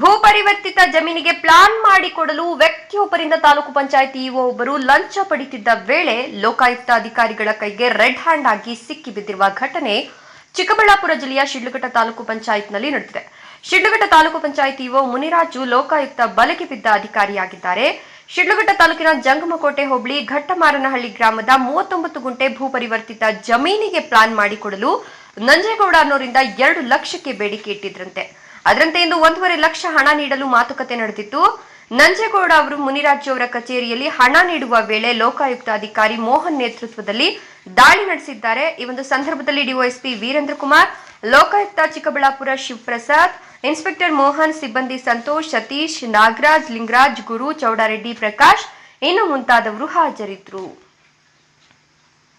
ಭೂ ಪರಿವರ್ತಿತ ಜಮೀನಿಗೆ ಪ್ಲಾನ್ ಮಾಡಿಕೊಡಲು ವ್ಯಕ್ತಿಯೊಬ್ಬರಿಂದ ತಾಲೂಕು ಪಂಚಾಯತ್ ಇಒ ಒಬ್ಬರು ಲಂಚ ಪಡಿತಿದ್ದ ವೇಳೆ ಲೋಕಾಯುಕ್ತ ಅಧಿಕಾರಿಗಳ ಕೈಗೆ ರೆಡ್ ಹ್ಯಾಂಡ್ ಆಗಿ ಸಿಕ್ಕಿ ಬಿದ್ದಿರುವ ಘಟನೆ ಚಿಕ್ಕಬಳ್ಳಾಪುರ ಜಿಲ್ಲೆಯ ಶಿಡ್ಲಘಟ್ಟ ತಾಲೂಕು ಪಂಚಾಯತ್ನಲ್ಲಿ ನಡೆದಿದೆ. ಶಿಡ್ಲಘಟ್ಟ ತಾಲೂಕು ಪಂಚಾಯಿತಿ ಇಒ ಮುನಿರಾಜು ಲೋಕಾಯುಕ್ತ ಬಲೆಗೆ ಬಿದ್ದ ಅಧಿಕಾರಿಯಾಗಿದ್ದಾರೆ. ಶಿಡ್ಲಘಟ್ಟ ತಾಲೂಕಿನ ಜಂಗಮಕೋಟೆ ಹೋಬಳಿ ಘಟ್ಟಮಾರನಹಳ್ಳಿ ಗ್ರಾಮದ ಮೂವತ್ತೊಂಬತ್ತು ಗುಂಟೆ ಭೂ ಪರಿವರ್ತಿತ ಜಮೀನಿಗೆ ಪ್ಲಾನ್ ಮಾಡಿಕೊಡಲು ನಂಜೇಗೌಡ ಅನ್ನೋರಿಂದ ಎರಡು ಲಕ್ಷಕ್ಕೆ ಬೇಡಿಕೆ ಇಟ್ಟಿದ್ರಂತೆ. ಅದರಂತೆ ಇಂದು ಒಂದೂವರೆ ಲಕ್ಷ ಹಣ ನೀಡಲು ಮಾತುಕತೆ ನಡೆದಿತ್ತು. ನಂಜೇಗೌಡ ಅವರು ಮುನಿರಾಜ್ ಅವರ ಕಚೇರಿಯಲ್ಲಿ ಹಣ ನೀಡುವ ವೇಳೆ ಲೋಕಾಯುಕ್ತ ಅಧಿಕಾರಿ ಮೋಹನ್ ನೇತೃತ್ವದಲ್ಲಿ ದಾಳಿ ನಡೆಸಿದ್ದಾರೆ. ಈ ಒಂದು ಸಂದರ್ಭದಲ್ಲಿ ಡಿವೈಎಸ್ಪಿ ವೀರೇಂದ್ರ ಕುಮಾರ್, ಲೋಕಾಯುಕ್ತ ಚಿಕ್ಕಬಳ್ಳಾಪುರ ಶಿವಪ್ರಸಾದ್, ಇನ್ಸ್ಪೆಕ್ಟರ್ ಮೋಹನ್, ಸಿಬ್ಬಂದಿ ಸಂತೋಷ್, ಸತೀಶ್, ನಾಗರಾಜ್, ಲಿಂಗರಾಜ್, ಗುರು ಚೌಡಾರೆಡ್ಡಿ ಪ್ರಕಾಶ್, ಇನ್ನು ಮುಂತಾದವರು ಹಾಜರಿದ್ದರು.